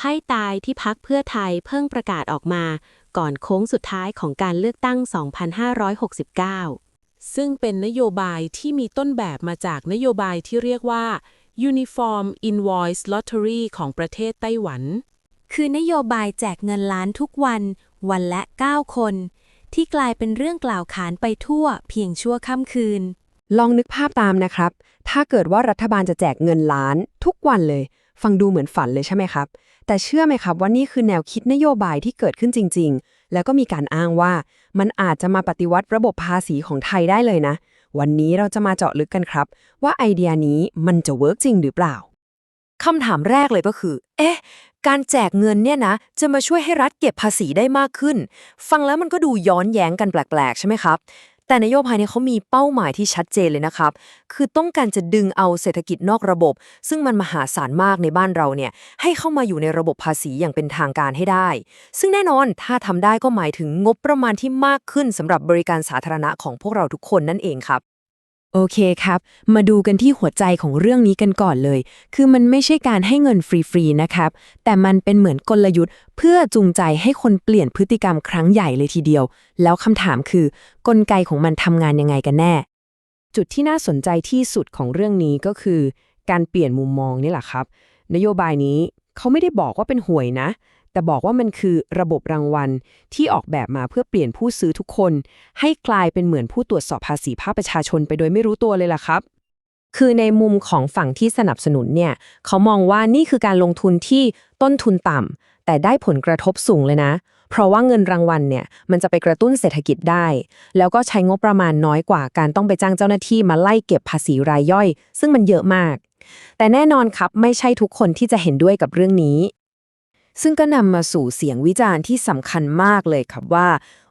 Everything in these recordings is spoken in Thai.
ไพ่ตายที่พักเพื่อไทยเพิ่งประกาศออกมา ก่อนโค้งสุดท้ายของการเลือกตั้ง 2569 ซึ่งเป็นนโยบายที่มีต้นแบบมาจากนโยบายที่เรียกว่า Uniform Invoice Lottery ของประเทศไต้หวัน คือนโยบายแจกเงินล้านทุกวัน วันละ 9 คน ที่กลายเป็นเรื่องกล่าวขานไปทั่วเพียงชั่วค่ำคืน ลองนึกภาพตามนะครับ ถ้าเกิดว่ารัฐบาลจะแจกเงินล้านทุกวันเลย ฟังดูเหมือนฝันเลยใช่ไหมครับ แต่เชื่อไหมครับว่านี่คือแนวคิดนโยบายที่เกิดขึ้นจริง ๆ แล้วก็มีการอ้างว่ามันอาจจะมาปฏิวัติระบบภาษีของไทยได้เลยนะ วันนี้เราจะมาเจาะลึกกันครับ ว่าไอเดียนี้มันจะเวิร์กจริงหรือเปล่าคำถามแรกเลยก็คือ เอ๊ะ การแจกเงินเนี่ยนะ จะมาช่วยให้รัฐเก็บภาษีได้มากขึ้น ฟังแล้วมันก็ดูย้อนแย้งกันแปลก ๆ ใช่ไหมครับ แต่นโยบายเนี่ยเขามีเป้าหมายที่ชัดเจนเลยนะครับ คือต้องการจะดึงเอาเศรษฐกิจนอกระบบ ซึ่งมันมหาศาลมากในบ้านเราเนี่ยให้เข้ามาอยู่ในระบบภาษีอย่างเป็นทางการให้ได้ ซึ่งแน่นอนถ้าทำได้ก็หมายถึงงบประมาณที่มากขึ้นสำหรับบริการสาธารณะของพวกเราทุกคนนั่นเองครับ โอเคครับ มาดูกันที่หัวใจของเรื่องนี้กันก่อนเลย คือมันไม่ใช่การให้เงินฟรีๆนะครับ แต่มันเป็นเหมือนกลยุทธ์ เพื่อจูงใจให้คนเปลี่ยนพฤติกรรมครั้งใหญ่เลยทีเดียว แล้วคำถามคือ กลไกของมันทำงานยังไงกันแน่ จุดที่น่าสนใจที่สุดของเรื่องนี้ก็คือ การเปลี่ยนมุมมองนี่แหละครับ นโยบายนี้เขาไม่ได้บอกว่าเป็นหวยนะ แต่บอกว่ามันคือระบบรางวัลที่ออกแบบมาเพื่อเปลี่ยนผู้ซื้อทุกคน ให้กลายเป็นเหมือนผู้ตรวจสอบภาษีภาคประชาชนไปโดยไม่รู้ตัวเลยล่ะครับ คือในมุมของฝั่งที่สนับสนุนเนี่ยเขามองว่านี่คือการลงทุนที่ต้นทุนต่ำแต่ได้ผลกระทบสูงเลยนะ เพราะว่าเงินรางวัลเนี่ยมันจะไปกระตุ้นเศรษฐกิจได้ แล้วก็ใช้งบประมาณน้อยกว่าการต้องไปจ้างเจ้าหน้าที่มาไล่เก็บภาษีรายย่อย ซึ่งมันเยอะมากแต่แน่นอนครับไม่ใช่ทุกคนที่จะเห็นด้วยกับเรื่องนี้ ซึ่งก็นำมาสู่เสียงวิจารณ์ที่สำคัญมากเลยครับว่า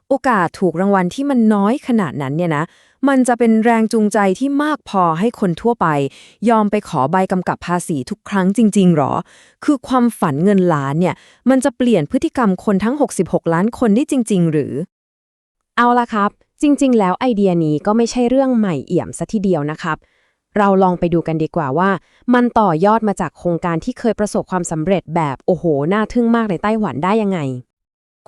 โอกาสถูกรางวัลที่มันน้อยขนาดนั้นเนี่ยนะ มันจะเป็นแรงจูงใจที่มากพอให้คนทั่วไป ยอมไปขอใบกำกับภาษีทุกครั้งจริง ๆ หรอ คือความฝันเงินล้านเนี่ย มันจะเปลี่ยนพฤติกรรมคนทั้ง 66 ล้านคนได้จริง ๆ หรือ เอาละครับ จริง ๆ แล้วไอเดียนี้ก็ไม่ใช่เรื่องใหม่เอี่ยมซะทีเดียวนะครับ เราลองไปดูกันดีกว่าว่า มันต่อยอดมาจากโครงการที่เคยประสบความสำเร็จแบบโอ้โห น่าทึ่งมากในไต้หวันได้ยังไง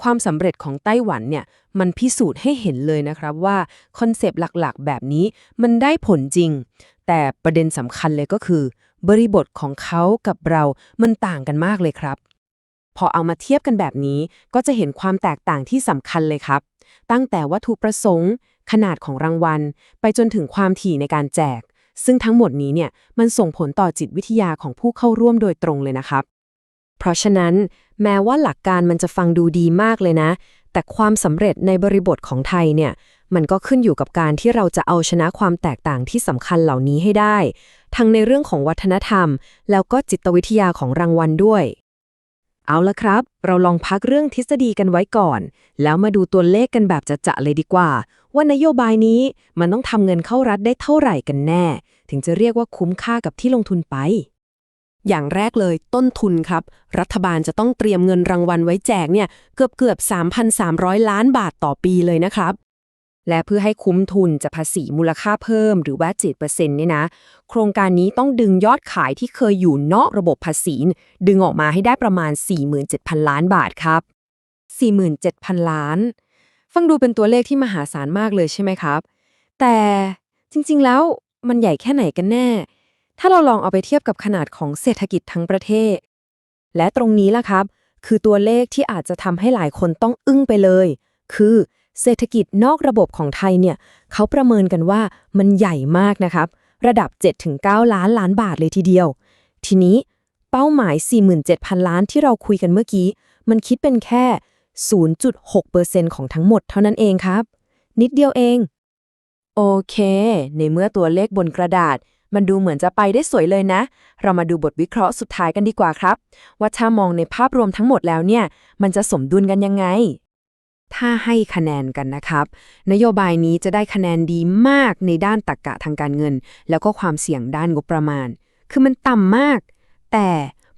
ความสำเร็จของไต้หวันเนี่ย มันพิสูจน์ให้เห็นเลยนะครับว่าคอนเซปต์หลักๆ แบบนี้มันได้ผลจริง แต่ประเด็นสำคัญเลยก็คือ บริบทของเขากับเรามันต่างกันมากเลยครับพอเอามาเทียบกันแบบนี้ก็จะเห็นความแตกต่างที่สำคัญเลยครับ ตั้งแต่วัตถุประสงค์ ขนาดของรางวัล ไปจนถึงความถี่ในการแจก ซึ่งทั้งหมดนี้เนี่ยมันส่งผลต่อจิตวิทยาของผู้เข้าร่วมโดยตรงเลยนะครับ เพราะฉะนั้นแม้ว่าหลักการมันจะฟังดูดีมากเลยนะ แต่ความสำเร็จในบริบทของไทยเนี่ยมันก็ขึ้นอยู่กับการที่เราจะเอาชนะความแตกต่างที่สำคัญเหล่านี้ให้ได้ ทั้งในเรื่องของวัฒนธรรม แล้วก็จิตวิทยาของรางวัลด้วย เอาละครับ เราลองพักเรื่องทฤษฎีกันไว้ก่อน แล้วมาดูตัวเลขกันแบบจะๆเลยดีกว่า ว่านโยบายนี้มันต้องทำเงินเข้ารัฐได้เท่าไหร่กันแน่ ถึงจะเรียกว่าคุ้มค่ากับที่ลงทุนไป อย่างแรกเลยต้นทุนครับ รัฐบาลจะต้องเตรียมเงินรางวัลไว้แจกเนี่ยเกือบเกือบ 3,300 ล้านบาทต่อปีเลยนะครับ และเพื่อให้คุ้มทุนจะภาษีมูลค่าเพิ่มหรือว่า7%เนี่ยนะ โครงการนี้ต้องดึงยอดขายที่เคยอยู่นอกระบบภาษี ดึงออกมาให้ได้ประมาณ 47,000 ล้านบาทครับ 47,000 ล้าน ฟังดูเป็นตัวเลขที่มหาศาลมากเลยใช่ไหมครับ แต่จริงๆแล้วมันใหญ่แค่ไหนกันแน่ ถ้าเราลองเอาไปเทียบกับขนาดของเศรษฐกิจทั้งประเทศ และตรงนี้ล่ะครับ คือตัวเลขที่อาจจะทำให้หลายคนต้องอึ้งไปเลย คือเศรษฐกิจนอกระบบของไทยเนี่ยเขาประเมินกันว่ามันใหญ่มากนะครับ ระดับ 7-9 ล้านล้านบาทเลยทีเดียว ทีนี้เป้าหมาย 47,000 ล้านที่เราคุยกันเมื่อกี้ มันคิดเป็นแค่ 0.6%ของทั้งหมดเท่านั้นเองครับ นิดเดียวเอง โอเค ในเมื่อตัวเลขบนกระดาษ มันดูเหมือนจะไปได้สวยเลยนะ เรามาดูบทวิเคราะห์สุดท้ายกันดีกว่าครับ ว่าถ้ามองในภาพรวมทั้งหมดแล้วเนี่ย มันจะสมดุลกันยังไง ถ้าให้คะแนนกันนะครับ นโยบายนี้จะได้คะแนนดีมากในด้านตรรกะทางการเงิน แล้วก็ความเสี่ยงด้านงบประมาณ คือมันต่ำมาก แต่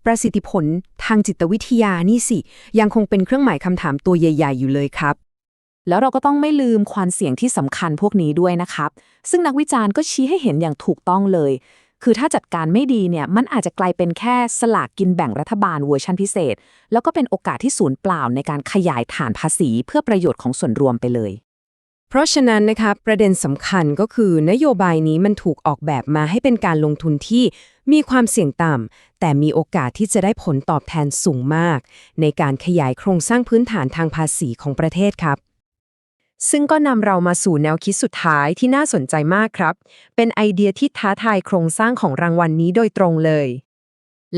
ประสิทธิผลทางจิตวิทยานี่สิ ยังคงเป็นเครื่องหมายคำถามตัวใหญ่ ๆ อยู่เลยครับ แล้วเราก็ต้องไม่ลืมความเสี่ยงที่สำคัญพวกนี้ด้วยนะครับ ซึ่งนักวิจารณ์ก็ชี้ให้เห็นอย่างถูกต้องเลย คือถ้าจัดการไม่ดีเนี่ย มันอาจจะกลายเป็นแค่สลากกินแบ่งรัฐบาลเวอร์ชันพิเศษ แล้วก็เป็นโอกาสที่สูญเปล่าในการขยายฐานภาษี เพื่อประโยชน์ของส่วนรวมไปเลย เพราะฉะนั้นนะคะประเด็นสำคัญก็คือนโยบายนี้มันถูกออกแบบมาให้เป็นการลงทุนที่มีความเสี่ยงต่ำ แต่มีโอกาสที่จะได้ผลตอบแทนสูงมาก ในการขยายโครงสร้างพื้นฐานทางภาษีของประเทศครับ ซึ่งก็นำเรามาสู่แนวคิดสุดท้ายที่น่าสนใจมากครับ เป็นไอเดียที่ท้าทายโครงสร้างของรางวัลนนี้โดยตรงเลย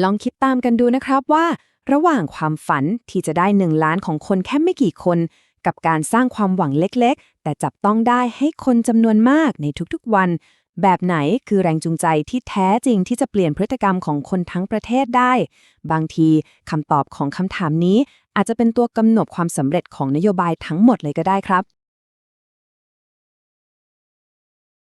ลองคิดตามกันดูนะครับว่า ระหว่างความฝันที่จะได้หนึ่งล้านของคนแค่ไม่กี่คน กับการสร้างความหวังเล็กๆ แต่จับต้องได้ให้คนจำนวนมากในทุกๆวัน แบบไหนคือแรงจูงใจที่แท้จริงที่จะเปลี่ยนพฤติกรรมของคนทั้งประเทศได้ บางทีคำตอบของคำถามนี้ อาจจะเป็นตัวกำหนดความสำเร็จของนโยบายทั้งหมดเลยก็ได้ครับ